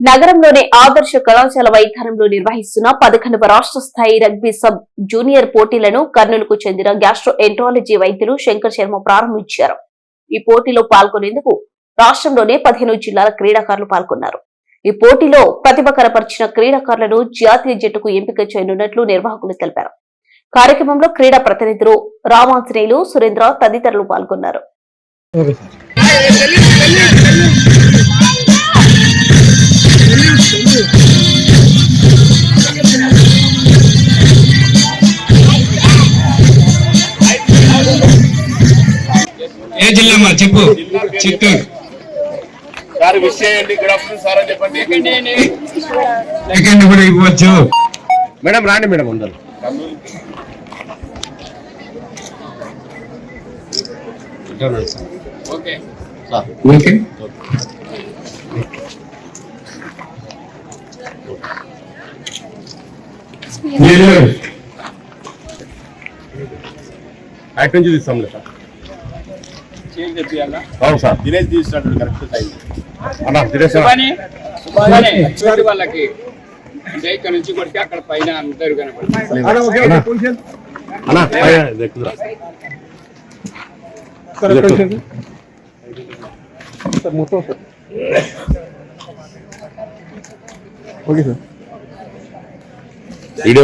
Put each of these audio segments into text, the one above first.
నగరంలోని ఆదర్శ కళాశాల వైద్యంలో నిర్వహిస్తున్న పదకొండవ రాష్ట్ర స్థాయి రగ్బీ సబ్ జూనియర్ పోటీలను కర్నూలుకు చెందిన గ్యాస్ట్రో ఎంట్రాలజీ వైద్యులు శంకర్ శర్మ ప్రారంభించారు. ఈ పోటీలో పాల్గొనేందుకు రాష్ట్రంలోనే పదిహేను జిల్లాల క్రీడాకారులు పాల్గొన్నారు. ఈ పోటీలో ప్రతిభ కనపరిచిన క్రీడాకారులను జాతీయ జట్టుకు ఎంపిక చేయనున్నట్లు నిర్వాహకులు తెలిపారు. కార్యక్రమంలో క్రీడా ప్రతినిధులు రామాంజనేయులు సురేంద్ర తదితరులు పాల్గొన్నారు. ఏ జిల్లా మా? చెప్పు. చిత్తూరు. సార్ విష్ చేయండి. గుడ్ ఆఫ్టర్నూన్ సార్ అని చెప్పండి. సెకండ్ కూడా ఇవ్వచ్చు. మేడం రాండి మేడం అందరు ఓకే. అటు నుంచి తీస్తాంలే సార్. అవును సార్ దినేష్ తీసినట్టు కరెక్ట్ టైం అన్నా దినేష్ అన్న. చూడు వాళ్ళకి అంటే ఇక్కడ నుంచి కొడితే అక్కడ పైన అందరు కనపడుతుంది అన్నా పైన ఇది ఎక్కుదురా. ఇది ఎక్కు. Video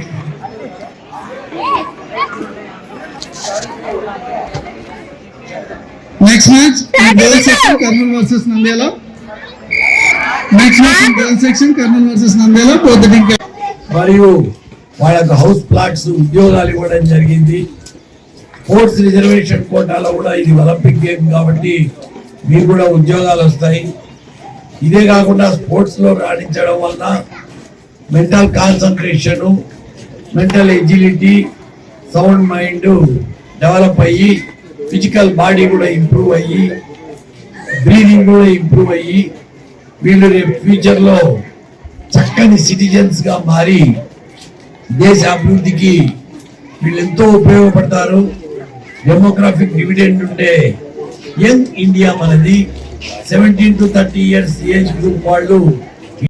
next match girl section Kurnool versus Nandyal next match girl section Kurnool versus Nandyal పోతుంది ఇంకా మరియు వాళ్ళకు హౌస్ ప్లాట్స్ ఉద్యోగాలు ఇవ్వడం జరిగింది. స్పోర్ట్స్ రిజర్వేషన్ కోటాలో కూడా ఇది ఒలింపిక్ గేమ్ కాబట్టి మీకు కూడా ఉద్యోగాలు వస్తాయి. ఇదే కాకుండా స్పోర్ట్స్లో రాణించడం వలన mental concentration mental agility sound mind develop అయ్యి ఫిజికల్ బాడీ కూడా ఇంప్రూవ్ అయ్యి బ్రీదింగ్ కూడా ఇంప్రూవ్ అయ్యి వీళ్ళు రేపు ఫ్యూచర్లో చక్కని సిటిజన్స్గా మారి దేశ అభివృద్ధికి వీళ్ళు ఎంతో ఉపయోగపడతారు. డెమోగ్రాఫిక్ డివిడెండ్ ఉంటే యంగ్ ఇండియా మనది. Seventeen to thirty years age group వాళ్ళు